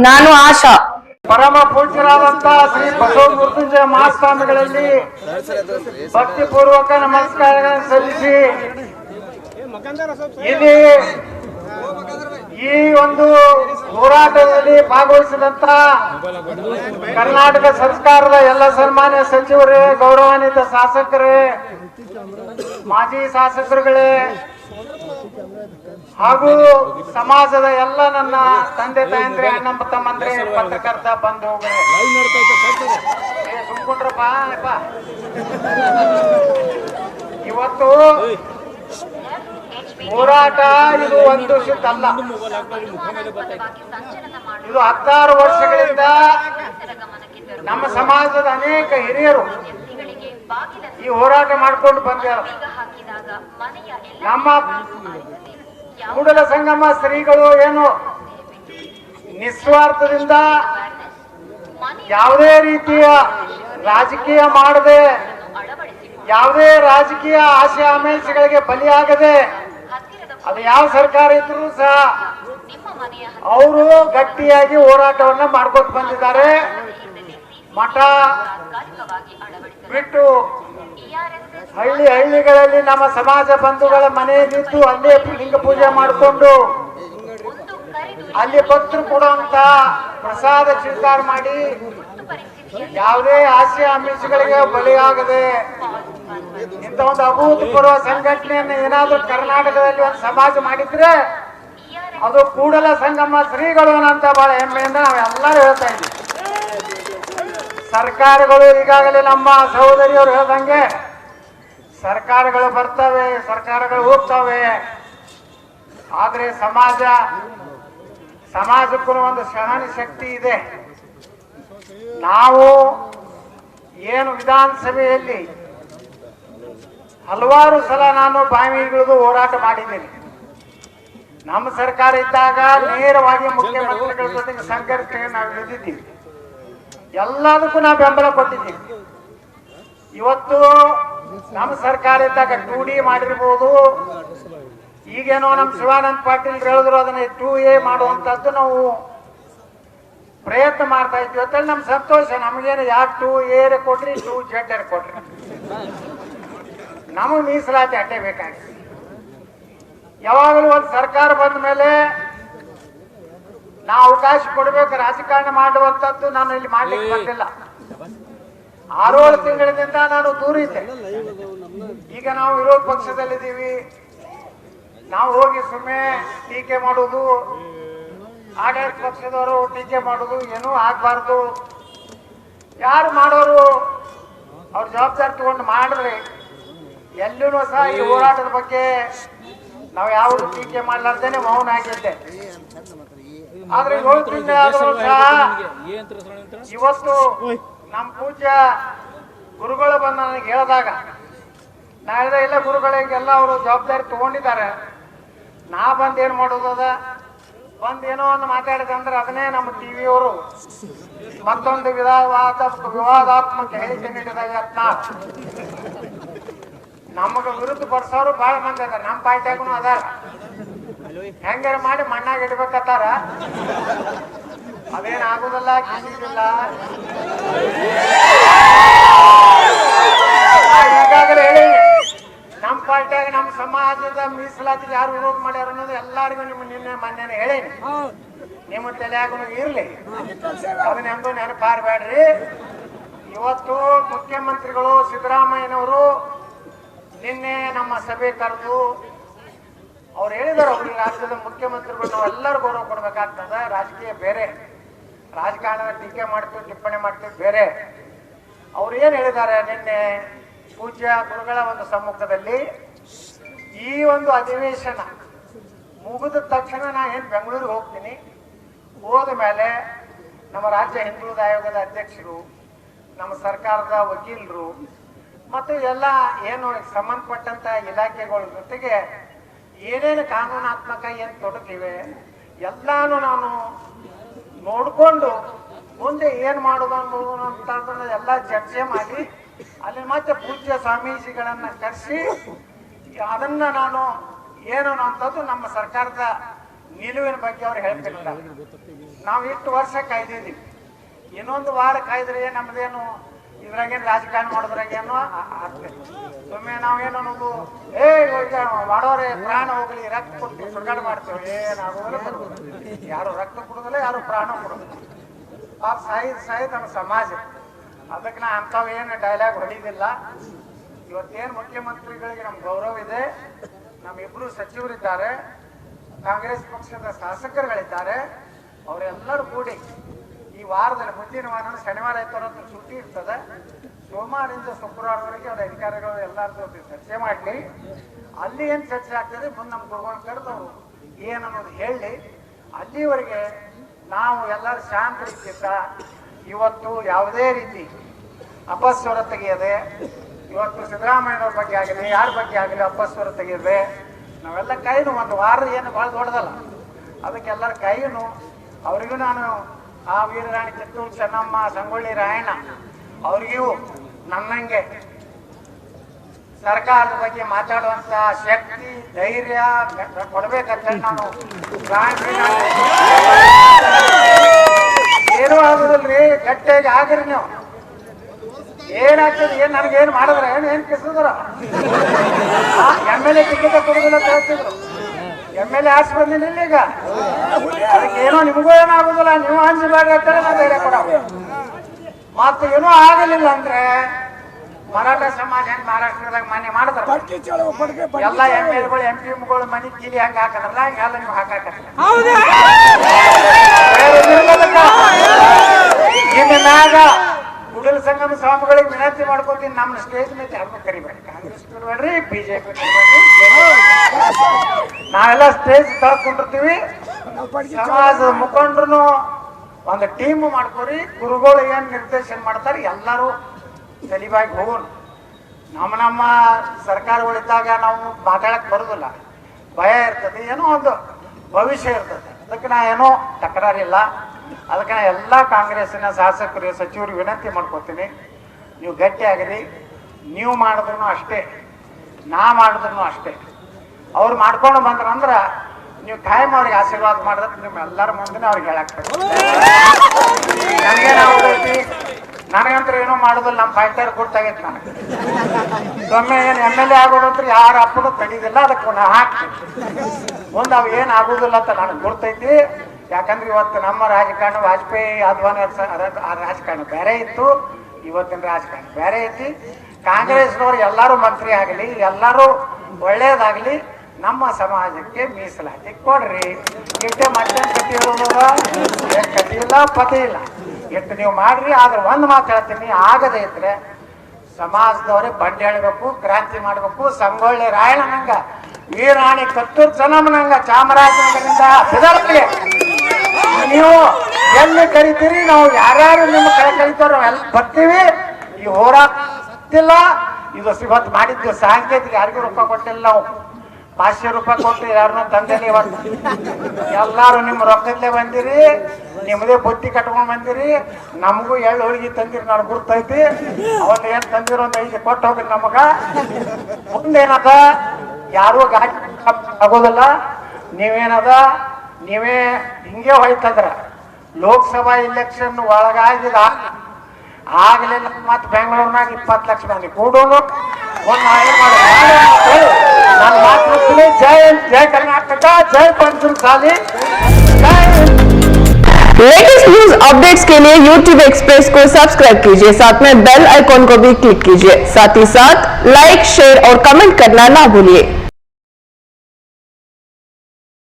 ನಾನು ಆಶಾ. ಪರಮ ಪೂಜ್ಯರಾದಂತ ಶ್ರೀ ಬಸವ ಮೃತ್ಯುಂಜಯ ಮಹಾಸ್ವಾಮಿಗಳಲ್ಲಿ ಭಕ್ತಿಪೂರ್ವಕ ನಮಸ್ಕಾರಗಳನ್ನು ಸಲ್ಲಿಸಿ ಇಲ್ಲಿ ಈ ಒಂದು ಹೋರಾಟದಲ್ಲಿ ಭಾಗವಹಿಸಿದಂತ ಕರ್ನಾಟಕ ಸರ್ಕಾರದ ಎಲ್ಲ ಸನ್ಮಾನ್ಯ ಸಚಿವರೇ, ಗೌರವಾನ್ವಿತ ಶಾಸಕರೇ, ಮಾಜಿ ಶಾಸಕರುಗಳೇ, ಹಾಗೂ ಸಮಾಜದ ಎಲ್ಲ ನನ್ನ ತಂದೆ ತಾಯಂದ್ರೆ, ಅಣ್ಣ ತಮ್ಮಂದ್ರೆ ಪತ್ರಕರ್ತ ಬಂದು ಸುಮ್ಕೊಂಡ್ರಪ್ಪ. ಇವತ್ತು ಹೋರಾಟ ಇದು ಒಂದು ಅಲ್ಲ. ಇದು ಹತ್ತಾರು ವರ್ಷಗಳಿಂದ ನಮ್ಮ ಸಮಾಜದ ಅನೇಕ ಹಿರಿಯರು ಈ ಹೋರಾಟ ಮಾಡ್ಕೊಂಡು ಬಂದ್ಯಾರ ನಮ್ಮ ಕೂಡಲ ಸಂಗಮ ಶ್ರೀಗಳು ಏನು ನಿಸ್ವಾರ್ಥದಿಂದ ಯಾವುದೇ ರೀತಿಯ ರಾಜಕೀಯ ಮಾಡದೆ ಯಾವುದೇ ರಾಜಕೀಯ ಆಸೆ ಆಮಿಷಗಳಿಗೆ ಬಲಿಯಾಗದೆ ಅದು ಯಾವ ಸರ್ಕಾರ ಇದ್ರೂ ಸಹ ಅವರು ಗಟ್ಟಿಯಾಗಿ ಹೋರಾಟವನ್ನ ಮಾಡ್ಕೊಂಡು ಬಂದಿದ್ದಾರೆ. ಮಠ ಬಿಟ್ಟು ಹಳ್ಳಿ ಹಳ್ಳಿಗಳಲ್ಲಿ ನಮ್ಮ ಸಮಾಜ ಬಂಧುಗಳ ಮನೆಯಲ್ಲಿದ್ದು ಅಲ್ಲೇ ಲಿಂಗ ಪೂಜೆ ಮಾಡಿಕೊಂಡು ಅಲ್ಲಿ ಭಕ್ತರು ಕೊಡುವಂತ ಪ್ರಸಾದ ಸ್ವೀಕಾರ ಮಾಡಿ ಯಾವುದೇ ಆಸೆ ಆಮಿಷಗಳಿಗೆ ಬಲಿಯಾಗದೆ ಇಂಥ ಒಂದು ಅಭೂತಪೂರ್ವ ಸಂಘಟನೆಯನ್ನು ಏನಾದ್ರೂ ಕರ್ನಾಟಕದಲ್ಲಿ ಒಂದು ಸಮಾಜ ಮಾಡಿದ್ರೆ ಅದು ಕೂಡಲ ಸಂಗಮ ಶ್ರೀಗಳು ಅಂತ ಬಹಳ ಹೆಮ್ಮೆಯಿಂದ ನಾವೆಲ್ಲರೂ ಹೇಳ್ತಾ ಇದ್ದೀವಿ. ಸರ್ಕಾರಗಳು ಈಗಾಗಲೇ ನಮ್ಮ ಸಹೋದರಿಯವರು ಹೇಳ್ದಂಗೆ ಸರ್ಕಾರಗಳು ಬರ್ತವೆ, ಸರ್ಕಾರಗಳು ಹೋಗ್ತವೆ. ಆದ್ರೆ ಸಮಾಜ, ಸಮಾಜಕ್ಕೂ ಒಂದು ಸಹನ ಶಕ್ತಿ ಇದೆ. ನಾವು ಏನು ವಿಧಾನಸಭೆಯಲ್ಲಿ ಹಲವಾರು ಸಲ ನಾನು ಬಾವಿಗಳಿಗೂ ಹೋರಾಟ ಮಾಡಿದ್ದೀನಿ. ನಮ್ಮ ಸರ್ಕಾರ ಇದ್ದಾಗ ನೇರವಾಗಿ ಮುಖ್ಯಮಂತ್ರಿಗಳ ಜೊತೆಗೆ ಸಂಘರ್ಷಣೆ ನಾವು ಇಳಿದಿದ್ದೀವಿ. ಎಲ್ಲದಕ್ಕೂ ನಾವು ಬೆಂಬಲ ಕೊಟ್ಟಿದ್ದೀವಿ. ಇವತ್ತು ನಮ್ಮ ಸರ್ಕಾರ ಇದ್ದಾಗ ಟೂ ಡಿ ಮಾಡಿರ್ಬೋದು. ಈಗೇನೋ ನಮ್ಮ ಶಿವಾನಂದ ಪಾಟೀಲ್ ಹೇಳಿದ್ರು ಅದನ್ನ ಟೂ ಎ ಮಾಡುವಂತದ್ದು ನಾವು ಪ್ರಯತ್ನ ಮಾಡ್ತಾ ಇದ್ವಿ. ಅಂತೇಳಿ ನಮ್ಮ ಸಂತೋಷ, ನಮ್ಗೇನು ಯಾಕೆ ಟೂ ಏರ್ ಕೊಟ್ರಿ ಟೂ ಜೆಡ್ ಕೊಟ್ರಿ ನಮಗೆ ಮೀಸಲಾತಿ ಅಟ್ಟೆ ಬೇಕಾಗಿದೆ ಯಾವಾಗಲೂ ಒಂದು ಸರ್ಕಾರ ಬಂದ ಮೇಲೆ ನಾ ಅವಕಾಶ ಕೊಡಬೇಕು, ರಾಜಕಾರಣ ಮಾಡುವಂತದ್ದು ನಾನು ಇಲ್ಲಿ ಮಾಡ್ಲಿಕ್ಕೆ ಬಂದಿಲ್ಲ. ಆರೋಳು ತಿಂಗಳಿಂದ ನಾನು ದೂರ ಇದ್ದೆ. ಈಗ ನಾವು ವಿರೋಧ ಪಕ್ಷದಲ್ಲಿದ್ದೀವಿ. ನಾವು ಹೋಗಿ ಸುಮ್ಮನೆ ಟೀಕೆ ಮಾಡೋದು ಆಡಳಿತ ಪಕ್ಷದವರು ಟೀಕೆ ಮಾಡುವುದು ಏನೂ ಆಗ್ಬಾರ್ದು. ಯಾರು ಮಾಡೋರು ಅವ್ರ ಜವಾಬ್ದಾರಿ ತಗೊಂಡು ಮಾಡಿದ್ರೆ ಎಲ್ಲೂ ಸಹ ಈ ಹೋರಾಟದ ಬಗ್ಗೆ ನಾವು ಯಾವುದು ಟೀಕೆ ಮಾಡ್ಲಾರ್ದೇನೆ ಮೌನ ಆಗಿದ್ದೆ ಆದ್ರೆ ಇವತ್ತು ನಮ್ಮ ಪೂಜ್ಯ ಗುರುಗಳು ಬಂದು ನನಗೆ ಹೇಳಿದಾಗ, ನಾ ಹೇಳಿದೆ, ಇಲ್ಲ ಗುರುಗಳಿಗೆಲ್ಲ ಅವರು ಜವಾಬ್ದಾರಿ ತಗೊಂಡಿದ್ದಾರೆ. ನಾ ಬಂದು ಏನು ಮಾಡೋದು ಅದ? ಬಂದು ಏನೋ ಒಂದು ಮಾತಾಡಿದಂದ್ರೆ ಅದನ್ನೇ ನಮ್ಮ ಟಿ ಮತ್ತೊಂದು ವಿವಾದ ವಿವಾದಾತ್ಮಕ ಹೇಳಿಕೆ ನೀಡಿದಾಗ ನಮಗ ವಿರುದ್ಧ ಬರ್ಸೋರು ಬಹಳ ಮಂದಿ ಅದಾರ. ನಮ್ಮ ಪಾರ್ಟಿಯಾಗೂ ಅದಾರ. ಹೆಂಗಾರ ಮಾಡಿ ಮಣ್ಣಾಗ ಇಡ್ಬೇಕತ್ತಾರ? ಅದೇನ್ ಆಗುದಿಲ್ಲ ಈಗಾಗಲೇ ಹೇಳಿ ನಮ್ಮ ಪಾರ್ಟಿಯಾಗ ನಮ್ಮ ಸಮಾಜದ ಮೀಸಲಾತಿ ಯಾರು ವಿರೋಧ ಮಾಡ್ಯಾರ ಅನ್ನೋದು ಎಲ್ಲಾರಿಗೂ ನಿಮ್ಮ ನಿನ್ನೆ ಮೊನ್ನೆ ಹೇಳೀನಿ. ನಿಮ್ಮ ತಲೆಯಾಗೂ ಇರ್ಲಿ. ಅದನ್ನ ಹೆಂಗೋ ನೆನಪಾರಬೇಡ್ರಿ ಇವತ್ತು ಮುಖ್ಯಮಂತ್ರಿಗಳು ಸಿದ್ದರಾಮಯ್ಯನವರು ನಿನ್ನೆ ನಮ್ಮ ಸಭೆ ಕರೆದು ಅವ್ರು ಹೇಳಿದಾರೆ, ಅವ್ರಿಗೆ ರಾಜ್ಯದ ಮುಖ್ಯಮಂತ್ರಿಗಳು ನಾವು ಎಲ್ಲರೂ ಗೌರವ ಕೊಡ್ಬೇಕಾಗ್ತದ. ರಾಜಕೀಯ ಬೇರೆ. ರಾಜಕಾರಣದ ಟೀಕೆ ಮಾಡ್ತೀವಿ, ಟಿಪ್ಪಣಿ ಮಾಡ್ತೀವಿ, ಬೇರೆ. ಅವ್ರು ಏನು ಹೇಳಿದ್ದಾರೆ ನಿನ್ನೆ ಪೂಜ್ಯ ಗುರುಗಳ ಒಂದು ಸಮ್ಮುಖದಲ್ಲಿ ಈ ಒಂದು ಅಧಿವೇಶನ ಮುಗಿದ ತಕ್ಷಣ ನಾನು ಏನು ಬೆಂಗಳೂರಿಗೆ ಹೋಗ್ತೀನಿ. ಹೋದ ಮೇಲೆ ನಮ್ಮ ರಾಜ್ಯ ಹಿಂದುಳಿದ ಆಯೋಗದ ಅಧ್ಯಕ್ಷರು, ನಮ್ಮ ಸರ್ಕಾರದ ವಕೀಲರು ಮತ್ತು ಎಲ್ಲ ಏನು ಸಂಬಂಧಪಟ್ಟಂತ ಇಲಾಖೆಗಳ ಜೊತೆಗೆ ಏನೇನು ಕಾನೂನಾತ್ಮಕ ಏನು ತೊಡಗಿವೆ, ಎಲ್ಲಾನು ನಾನು ನೋಡಿಕೊಂಡು ಮುಂದೆ ಏನು ಮಾಡೋದು ಅನ್ನೋದು ಎಲ್ಲ ಚರ್ಚೆ ಮಾಡಿ, ಅಲ್ಲಿ ಮತ್ತೆ ಪೂಜ್ಯ ಸ್ವಾಮೀಜಿಗಳನ್ನು ಕರೆಸಿ, ಅದನ್ನ ನಾನು ಏನು ಅಂತದ್ದು ನಮ್ಮ ಸರ್ಕಾರದ ನಿಲುವಿನ ಬಗ್ಗೆ ಅವ್ರು ಹೇಳ್ತಿರ್ತಾರೆ ನಾವು ಇಷ್ಟು ವರ್ಷ ಕಾಯ್ದಿದ್ದೀವಿ. ಇನ್ನೊಂದು ವಾರ ಕಾಯ್ದ್ರೆ ನಮ್ದೇನು ಇದ್ರಾಗೇನು ರಾಜಕಾರಣ ಮಾಡಿದ್ರಾಗೇನು? ಆಗ್ತದೆ ಸುಮ್ಮನೆ ನಾವೇನು ಅನ್ನೋದು ಏ ಈಗ ಮಾಡೋರೆ, ಪ್ರಾಣ ಹೋಗ್ಲಿ, ರಕ್ತ ಕೊಟ್ಟು ಸುಡುಗಾಡ ಮಾಡ್ತೇವೆ. ಏನಾಗೋದಿಲ್ಲ ಯಾರು ರಕ್ತ ಕೊಡೋದಿಲ್ಲ, ಯಾರು ಪ್ರಾಣ ಕೊಡೋದಿಲ್ಲ ಪಾಪ ಸಾಯಿದ್ ಸಾಯಿ ನಮ್ಮ ಸಮಾಜ. ಅದಕ್ಕೆ ನಾ ಅಂಥವು ಏನು ಡೈಲಾಗ್ ಹೊಡಿದಿಲ್ಲ ಇವತ್ತೇನು ಮುಖ್ಯಮಂತ್ರಿಗಳಿಗೆ ನಮ್ಮ ಗೌರವ ಇದೆ ನಮ್ಮಿಬ್ರು ಸಚಿವರಿದ್ದಾರೆ, ಕಾಂಗ್ರೆಸ್ ಪಕ್ಷದ ಶಾಸಕರುಗಳಿದ್ದಾರೆ, ಅವರೆಲ್ಲರೂ ಕೂಡಿ ವಾರದಲ್ಲಿ ಮುಂದಿನ ವಾರ ಶನಿವಾರ ಐತವಾರ ಅಂತ ಸುಟ್ಟಿ ಇರ್ತದೆ. ಸೋಮವಾರದಿಂದ ಶುಕ್ರವಾರವರೆಗೆ ಅವ್ರ ಅಧಿಕಾರಿಗಳು ಎಲ್ಲರ ಜೊತೆ ಚರ್ಚೆ ಮಾಡಲಿ. ಅಲ್ಲಿ ಏನು ಚರ್ಚೆ ಆಗ್ತದೆ ಮುಂದೆ ನಮ್ಮ ಗುರುಗಳು ಕರೆದು ಅವರು ಏನನ್ನೋದು ಹೇಳಿ. ಅಲ್ಲಿವರೆಗೆ ನಾವು ಎಲ್ಲರೂ ಶಾಂತ ರೀತಿಯಿಂದ ಇವತ್ತು ಯಾವುದೇ ರೀತಿ ಅಪಸ್ವರ ತೆಗೆಯದೆ, ಇವತ್ತು ಸಿದ್ದರಾಮಯ್ಯನವ್ರ ಬಗ್ಗೆ ಆಗಲಿ, ಯಾರ ಬಗ್ಗೆ ಆಗಲಿ ಅಪಸ್ವರ ತೆಗೆಯದೆ, ನಾವೆಲ್ಲ ಕೈನು ಒಂದು ವಾರ ಏನು ಭಾಳ ದೊಡ್ಡದಲ್ಲ. ಅದಕ್ಕೆಲ್ಲರ ಕೈನು, ಅವರಿಗೂ ನಾನು ಆ ವೀರರಾಣಿ ಕಿತ್ತೂರು ಚೆನ್ನಮ್ಮ ಸಂಗೊಳ್ಳಿ ರಾಯಣ್ಣ, ಅವ್ರಿಗೂ ನನ್ನಂಗೆ ಸರ್ಕಾರದ ಬಗ್ಗೆ ಮಾತಾಡುವಂತ ಶಕ್ತಿ, ಧೈರ್ಯ ಕೊಡ್ಬೇಕಂತ ನಾನು ಏನು ಆಗುದಿಲ್ರಿ ಗಟ್ಟಿಯಾಗಿ ಆಗ್ರಿ ನೀವು. ಏನಾಗ್ತದೆ, ಏನ್ ನನಗೇನು ಮಾಡಿದ್ರೆ, ಏನ್ ಏನ್ ಕಿಸಿದ್ರ ಎಂ ಎಲ್ ಎ ಟಿಕೆಟ್ ಕೊಡುದಿಲ್ಲ ಅಂತ ಹೇಳ್ತಿದ್ರು. ಎಂ ಎಲ್ ಎ ಆಸ್ ಬಂದಿಲ್ಲ ಈಗ ಅದಕ್ಕೆ ಏನೋ ನಿಮಗೂ ಏನೋ ಆಗುದಿಲ್ಲ ನೀವು ಹಂಚಬೇಡ್ರಿ ಅಂತೇಳಿ ನಾನು ಧೈರ್ಯ ಕೊಡ ಮತ್ತೆ ಏನೂ ಆಗಲಿಲ್ಲ ಅಂದ್ರೆ ಮರಾಠ ಸಮಾಜ ಹೆಂಗ್ ಮಹಾರಾಷ್ಟ್ರದಾಗ ಮನೆ ಮಾಡಿದ್ರೆ? ಎಲ್ಲ ಎಂ ಎಲ್ಗಳು ಎಂ ಪಿಗಳು ಮನಿ ಕೀಲಿ ಹಂಗ ಹಾಕದ್ರಲ್ಲ ಹಂಗೆಲ್ಲ ನೀವು ಹಾಕಾಕ ಇನ್ನು ಮ್ಯಾಗ ಕುಡಲ ಸಂಘದ ಸ್ವಾಮಿಗಳಿಗೆ ವಿನಂತಿ ಮಾಡ್ಕೊತೀನಿ. ನಮ್ಮ ಸ್ಟೇಜ್ ಮೇಲೆ ಯಾರು ಕರಿಬೇಡಿ. ಕಾಂಗ್ರೆಸ್ ಬಿಜೆಪಿ ನಾವೆಲ್ಲ ಸ್ಟೇಜ್ ತಳ್ಕೊಂಡಿರ್ತೀವಿ. ಸಮಾಜ ಮುಖಂಡ್ರು ಒಂದು ಟೀಮ್ ಮಾಡ್ಕೋರಿ. ಗುರುಗಳು ಏನ್ ನಿರ್ದೇಶನ ಮಾಡ್ತಾರೆ ಎಲ್ಲರೂ ತಲಿಬಾಗಿ ಹೋಗೋಣ. ನಮ್ಮ ನಮ್ಮ ಸರ್ಕಾರಗಳಿದ್ದಾಗ ನಾವು ಮಾತಾಡಕ್ ಬರೋದಿಲ್ಲ. ಭಯ ಇರ್ತದೆ, ಏನೋ ಒಂದು ಭವಿಷ್ಯ ಇರ್ತದೆ. ಅದಕ್ಕೆ ನಾ ಏನೋ ತಕರಾರಿಲ್ಲ. ಅದಕ್ಕೆ ಎಲ್ಲ ಕಾಂಗ್ರೆಸ್ಸಿನ ಶಾಸಕರು, ಸಚಿವರು ವಿನಂತಿ ಮಾಡ್ಕೊತೀನಿ. ನೀವು ಗಟ್ಟಿಯಾಗಿರಿ. ನೀವು ಮಾಡಿದ್ರು ಅಷ್ಟೇ. ನಾ ಮಾಡಿದ್ರು ಅಷ್ಟೇ. ಅವ್ರು ಮಾಡ್ಕೊಂಡು ಬಂದ್ರಂದ್ರ ನೀವು ಖಾಯಂ ಅವ್ರಿಗೆ ಆಶೀರ್ವಾದ ಮಾಡಿದ್ರೆ ನಿಮ್ಮ ಎಲ್ಲರ ಮುಂದೆ ಅವ್ರಿಗೆ ಹೇಳಾಕ್ಬೇಕು ನನಗೇನು ಏನೋ ನನಗಂತೂ ಏನೂ ಮಾಡೋದಿಲ್ಲ. ನಮ್ಮ ಫೈಟರ್ ಗುರ್ತಾಗೈತೆ ನನಗೆ. ಒಮ್ಮೆ ಏನು ಎಂ ಎಲ್ ಎ ಆಗೋದಂತ್ರ ಯಾರು ಅಪ್ಪನೂ ತಡೀದಿಲ್ಲ. ಅದಕ್ಕೆ ನಾ ಹಾಕ್ತೀನಿ. ಮುಂದೆ ಅವು ಏನು ಆಗೋದಿಲ್ಲ ಅಂತ ನನಗೆ ಗುರ್ತೈತಿ. ಯಾಕಂದ್ರೆ ಇವತ್ತು ನಮ್ಮ ರಾಜಕಾರಣ ವಾಜಪೇಯಿ ಅದ್ವಾನಿ ಆ ರಾಜಕಾರಣ ಬೇರೆ ಇತ್ತು, ಇವತ್ತಿನ ರಾಜಕಾರಣ ಬೇರೆ ಐತಿ. ಕಾಂಗ್ರೆಸ್ನವ್ರು ಎಲ್ಲರೂ ಮಂತ್ರಿ ಆಗಲಿ, ಎಲ್ಲರೂ ಒಳ್ಳೇದಾಗಲಿ, ನಮ್ಮ ಸಮಾಜಕ್ಕೆ ಮೀಸಲಾತಿ ಕೊಡ್ರಿ. ಇಟ್ಟೆ ಮತ್ತೆ ಕತಿ ಕತಿ ಇಲ್ಲ ಪತಿ ಇಲ್ಲ. ಇಟ್ಟು ನೀವು ಮಾಡ್ರಿ, ಆದ್ರೆ ಒಂದು ಮಾತು ಹೇಳ್ತೀನಿ, ಆಗದೆ ಇದ್ರೆ ಸಮಾಜದವ್ರೆ ಬಂಡೆ ಹೇಳ್ಬೇಕು ಕ್ರಾಂತಿ ಮಾಡಬೇಕು, ಸಂಗೊಳ್ಳಿ ರಾಯಣ್ಣನಂಗ ವೀರಾಣಿ ಕತ್ತೂರ್ ಜನಮನಂಗ ಚಾಮರಾಜನಗರದಿಂದ ಬಿದರ್ಗೆ ನೀವು ಎಲ್ಲಿ ಕರಿತೀರಿ? ನಾವು ಯಾರ್ಯಾರು ನಿಮ್ಮ ಕಡೆ ಕರಿತಾರ ಎಲ್ಲ ಬರ್ತೀವಿ. ಈ ಹೋರಾಡ್ತಿಲ್ಲ ಇದು ಇವತ್ತು ಮಾಡಿದ್ದು ಸಾಂಕೇತಿಕ ಯಾರಿಗೂ ರೊಕ್ಕ ಕೊಟ್ಟಿಲ್ಲ ನಾವು. ಪಾಶ್ಯ ರೂಪಾಯಿ ಕೊಟ್ಟು ಯಾರನ್ನ ತಂದೆ ಇವತ್ತು. ಎಲ್ಲಾರು ನಿಮ್ಮ ರೊಕ್ಕದಲ್ಲೇ ಬಂದಿರಿ. ನಿಮ್ಮದೇ ಬುತ್ತಿ ಕಟ್ಕೊಂಡ್ ಬಂದಿರಿ. ನಮಗೂ ಎಳ್ಳು ಹೋಳಿಗೆ ತಂದಿರಿ ನಾನು ಗುರ್ತೈತಿ. ಅವತ್ತು ಏನ್ ತಂದಿರೋ ಒಂದು ಐದು ಕೊಟ್ಟು ಹೋಗ್ರಿ ನಮಗ. ಮುಂದೇನದ? ಯಾರು ಗಾಡಿ ಆಗೋದಿಲ್ಲ ನೀವೇನದ? ನೀವೇ ಹಿಂಗೆ ಹೋಯ್ತಂದ್ರ ಲೋಕಸಭಾ ಇಲೆಕ್ಷನ್ ಒಳಗಾಗಿದ ಆಗ್ಲಿಲ್ಲ ಮತ್ತೆ ಬೆಂಗಳೂರಿನಾಗ ಇಪ್ಪತ್ತು ಲಕ್ಷ ಮಂದಿ ಕೂಡೋನು ಒಂದು ಆಯ್ಕೆ ಮಾಡಿ ನಾನು ಮಾತಾಡ್ತೀನಿ ಜೈ ಜೈ ಕರ್ನಾಟಕ ಜೈ ಪಂಚಮಸಾಲಿ ಜೈ ಹಿಂದ್. लेटेस्ट न्यूज अपडेट्स के लिए YouTube एक्सप्रेस को सब्सक्राइब कीजिए साथ में बेल आइकॉन को भी क्लिक कीजिए साथ ही साथ लाइक शेयर और कमेंट करना ना भूलिए